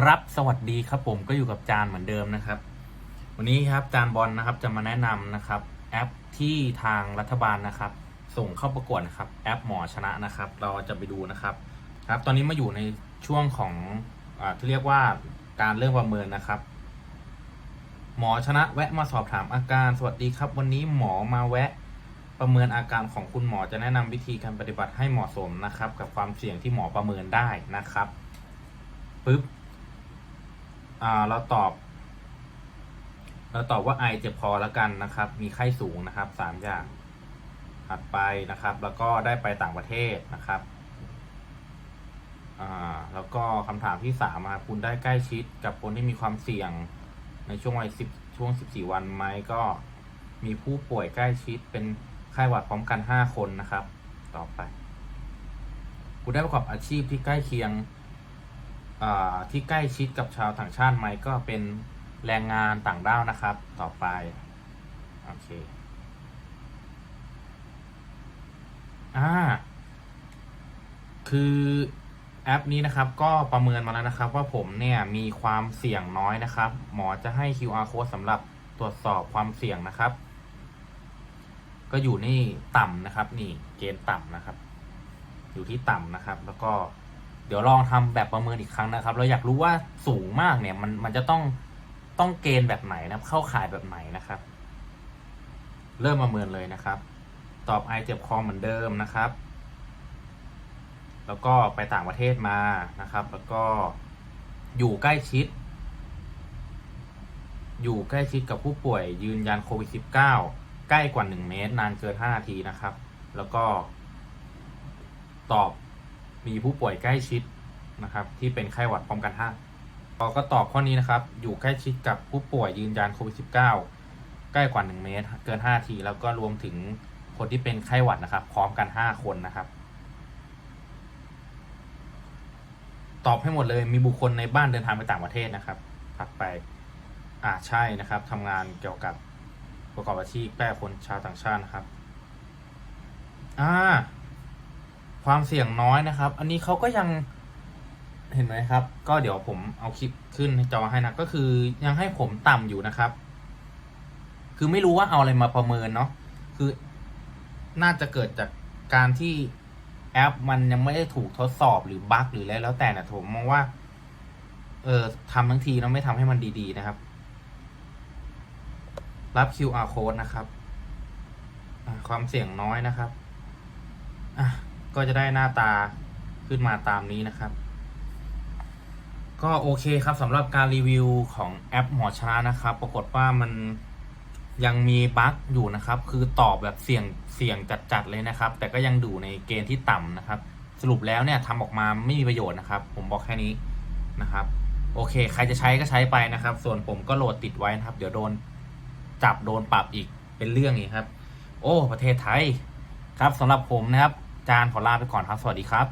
ครับสวัสดีครับผมก็อยู่กับจานเหมือนเดิมนะครับ วันนี้ครับจานบอลนะครับจะมาแนะนำนะครับ แอปที่ทางรัฐบาลนะครับ ส่งเข้าประกวดนะครับ แอปหมอชนะนะครับ เราจะไปดูนะครับ ครับ ตอนนี้มาอยู่ในช่วงของอาที่เรียกว่าการเริ่มประเมินนะครับ หมอชนะแวะมาสอบถามอาการสวัสดีครับ วันนี้หมอมาแวะประเมินอาการของคุณหมอจะแนะนำวิธีการปฏิบัติให้เหมาะสมนะครับ กับความเสี่ยงที่หมอประเมินได้นะครับปึ๊บ เราตอบ เราตอบว่าไอเจ็บคอแล้วกันนะครับ มีไข้สูงนะครับสามอย่างถัดไปนะครับ แล้วก็ได้ไปต่างประเทศนะครับอ่าแล้วก็คำถามที่สามอะคุณได้ใกล้ชิดกับคนที่มีความเสี่ยงในช่วงวัยสิบช่วงสิบสี่วันไหมก็มีผู้ป่วยใกล้ชิดเป็นไข้หวัดพร้อมกันห้าคนนะครับ ต่อไป คุณได้ประกอบอาชีพที่ใกล้เคียง ที่ใกล้ชิดกับชาวต่างชาติไหมก็เป็นแรงงานต่างด้าวนะครับ ต่อไป โอเคอ่าคือแอปนี้นะครับก็ประเมินมาแล้วนะครับ ว่าผมเนี่ยมีความเสี่ยงน้อยนะครับ หมอจะให้ QR code สำหรับตรวจสอบความเสี่ยงนะครับ ก็อยู่นี่ต่ำนะครับ นี่เกณฑ์ต่ำนะครับ อยู่ที่ต่ำนะครับ แล้วก็ เดี๋ยวลองทำแบบประเมินอีกครั้งนะครับ เราอยากรู้ว่าสูงมากเนี่ยมันมันจะต้องต้องเกณฑ์แบบไหนนะเข้าข่ายแบบไหนนะครับ เริ่มประเมินเลยนะครับ ตอบไอเจ็บคอเหมือนเดิมนะครับ แล้วก็ไปต่างประเทศมานะครับ แล้วก็อยู่ใกล้ชิด อยู่ใกล้ชิดกับผู้ป่วยยืนยันโควิด -19 ใกล้กว่า 1 เมตร นานเกิน 5 นาทีนะครับ แล้วก็ตอบ มีผู้ป่วยใกล้ชิดนะครับ ที่เป็นไข้หวัดพร้อมกันห้าเราก็ตอบข้อนี้นะครับ อยู่ใกล้ชิดกับผู้ป่วยยืนยันโควิด -19 ใกล้กว่า 1 เมตร เกิน5นาที แล้วก็รวมถึงคนที่เป็นไข้หวัดนะครับ พร้อมกัน 5 คนนะครับ ตอบให้หมดเลยมีบุคคลในบ้านเดินทางไปต่างประเทศนะครับถัดไปอ่าใช่นะครับทำงานเกี่ยวกับประกอบอาชีพแปลคนชาวต่างชาตินะครับ อ่า ความเสี่ยงน้อยนะครับ อันนี้เขาก็ยังเห็นไหมครับ ก็เดี๋ยวผมเอาคลิปขึ้นจอให้นะก็คือยังให้ผมต่ำอยู่นะครับ คือไม่รู้ว่าเอาอะไรมาประเมินเนาะคือน่าจะเกิดจากการที่แอปมันยังไม่ได้ถูกทดสอบหรือบั๊กหรืออะไรแล้วแต่นะผมมองว่า เออทำทั้งทีเราไม่ทำให้มันดีๆนะครับ รับ QR code นะครับ ความเสี่ยงน้อยนะครับ ก็จะได้หน้าตาขึ้นมาตามนี้นะครับ ก็โอเคครับสำหรับการรีวิวของแอปหมอชนะนะครับ ปรากฏว่ามันยังมีบั๊กอยู่นะครับ คือตอบแบบเสี่ยงเสี่ยงจัดๆเลยนะครับ แต่ก็ยังดูในเกณฑ์ที่ต่ำนะครับ สรุปแล้วเนี่ยทำออกมาไม่มีประโยชน์นะครับ ผมบอกแค่นี้นะครับ โอเค ใครจะใช้ก็ใช้ไปนะครับ ส่วนผมก็โหลดติดไว้นะครับ เดี๋ยวโดนจับโดนปรับอีกเป็นเรื่องอีกครับ โอ้ ประเทศไทยครับสำหรับผมนะครับ จารย์ขอลาไปก่อนครับ สวัสดีครับ